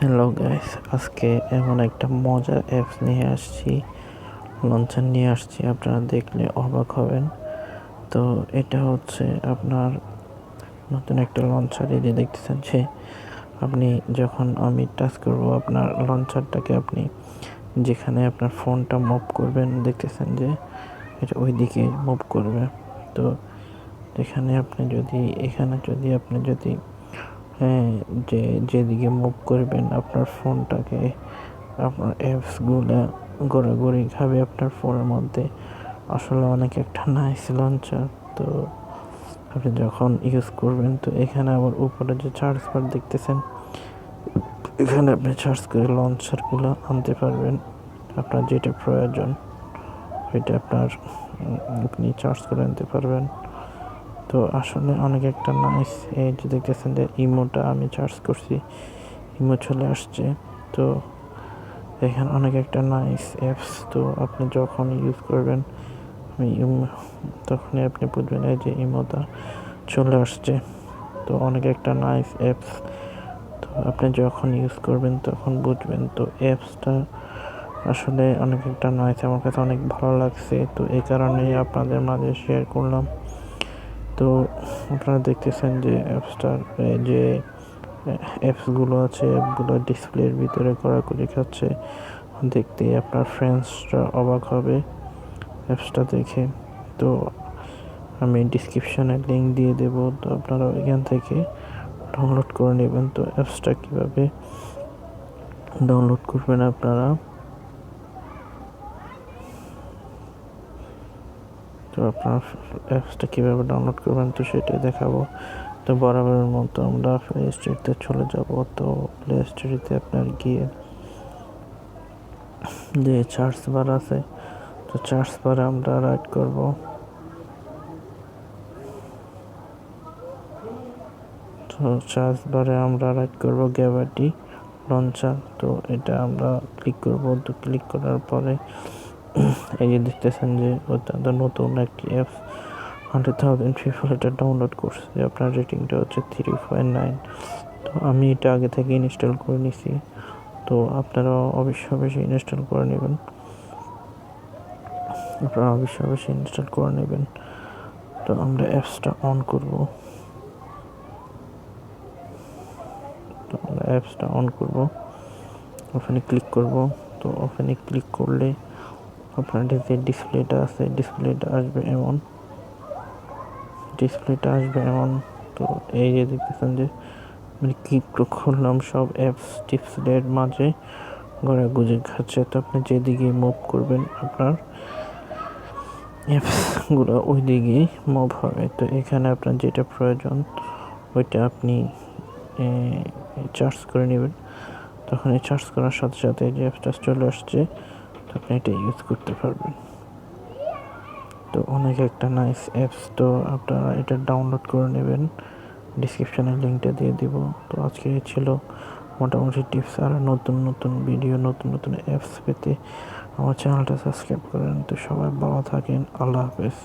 Hello guys আজকে এমন একটা মজার অ্যাপস নিয়ে আসছি। লঞ্চার নিয়ে আসছি, আপনারা দেখলে অবাক হবেন। তো এটা হচ্ছে আপনার নতুন একটা লঞ্চার এই যে দেখতেছেন যে আপনি যখন আমি টাচ করব, আপনার লঞ্চারটাকে আপনি যেখানে আপনার ফোনটা মুভ করবেন, দেখতেছেন যে এটা ওই দিকে মুভ করবে। তো এখানে আপনি যদি, এখানে যদি আপনি যদি হ্যাঁ যে যেদিকে মুভ করবেন আপনার ফোনটাকে, আপনার অ্যাপসগুলো ঘোরাঘুরি খাবে আপনার ফোনের মধ্যে। আসলে অনেক একটা নাইস লঞ্চার তো আপনি যখন ইউজ করবেন, তো এখানে আবার উপরে যে চার্জ বার দেখতেছেন, এখানে আপনি চার্জ করে লঞ্চারগুলো আনতে পারবেন। আপনার যেটা প্রয়োজন সেটা আপনার আপনি চার্জ করে আনতে পারবেন। তো আসলে অনেক একটা নাইস এই যে দেখতেছেন যে ইমোটা আমি চার্জ করছি ইমো চলে আসছে। তো এখানে অনেক একটা নাইস অ্যাপস তো আপনি যখন ইউজ করবেন, আমি তখনই আপনি বুঝবেন এই যে ইমোটা চলে আসছে। তো অনেক একটা নাইস অ্যাপস তো আপনি যখন ইউজ করবেন তখন বুঝবেন। তো অ্যাপসটা আসলে অনেক একটা নাইস আমার কাছে অনেক ভালো লাগছে। তো এই কারণেই আপনাদের মাঝে শেয়ার করলাম। তো আপনারা দেখতেছেন যে অ্যাপসটার যে অ্যাপসগুলো আছে অ্যাপগুলো ডিসপ্লের ভিতরে কড়াকড়ি খাচ্ছে দেখতে আপনার ফ্রেন্ডসরা অবাক হবে অ্যাপসটা দেখে। তো আমি ডিসক্রিপশানে লিঙ্ক দিয়ে দেবো, তো আপনারা এখান থেকে ডাউনলোড করে নেবেন। তো অ্যাপসটা কীভাবে ডাউনলোড করবেন আপনারা? তো আপনার অ্যাপসটা কীভাবে ডাউনলোড করবেন তো সেটাই দেখাবো। তো বরাবরের মতো আমরা প্লে স্টোরিতে চলে যাব। তো প্লে স্টোরিতে আপনার গিয়ে যে চার্জ বার আছে, তো চার্জ বারে আমরা রাইড করব। তো চার্জ বারে আমরা রাইড করব গ্যাভাটি লঞ্চার তো এটা আমরা ক্লিক করব। তো ক্লিক করার পরে এই যে দেখতেছেন যে অত্যন্ত নতুন একটি অ্যাপস হান্ড্রেড থাউজেন্ড পিপল এটা ডাউনলোড করছে আপনার রেটিংটা হচ্ছে থ্রি পয়েন্ট নাইন তো আমি এটা আগে থেকে ইনস্টল করে নিছি, তো আপনারা অবশ্যই অবশ্যই ইনস্টল করে নেবেন। আপনারা অবশ্যই অবশ্যই ইনস্টল করে নেবেন। তো আমরা অ্যাপসটা অন করব। তো আমরা অ্যাপসটা অন করব। ওখানে ক্লিক করব। তো ওখানে ক্লিক করলে আপনার যে ডিসপ্লেটা আছে, ডিসপ্লেটা আসবে এমন। ডিসপ্লেটা আসবে এমন। তো এই যে দেখতেছেন যে মানে ক্লিক করলাম সব অ্যাপস ডিসপ্লের মাঝে। গুজে খাচ্ছে। তো আপনি যেদিকে মুভ করবেন, আপনার অ্যাপসগুলো ওই দিকেই মুভ হবে। তো এখানে আপনার যেটা প্রয়োজন, ওইটা আপনি চার্জ করে নেবেন। তখন এই চার্জ করার সাথে সাথে যে অ্যাপসটা চলে আসছে। আপনি এটা ইউজ করতে পারবেন। তো অনেক একটা নাইস অ্যাপস তো আপনারা এটা ডাউনলোড করে নেবেন। ডিসক্রিপশানে লিঙ্কটা দিয়ে দিব। তো আজকে ছিল মোটামুটি টিপস আর নতুন নতুন ভিডিও নতুন নতুন অ্যাপস পেতে আমার চ্যানেলটা সাবস্ক্রাইব করেন। তো সবাই ভালো থাকেন, আল্লাহ হাফেজ।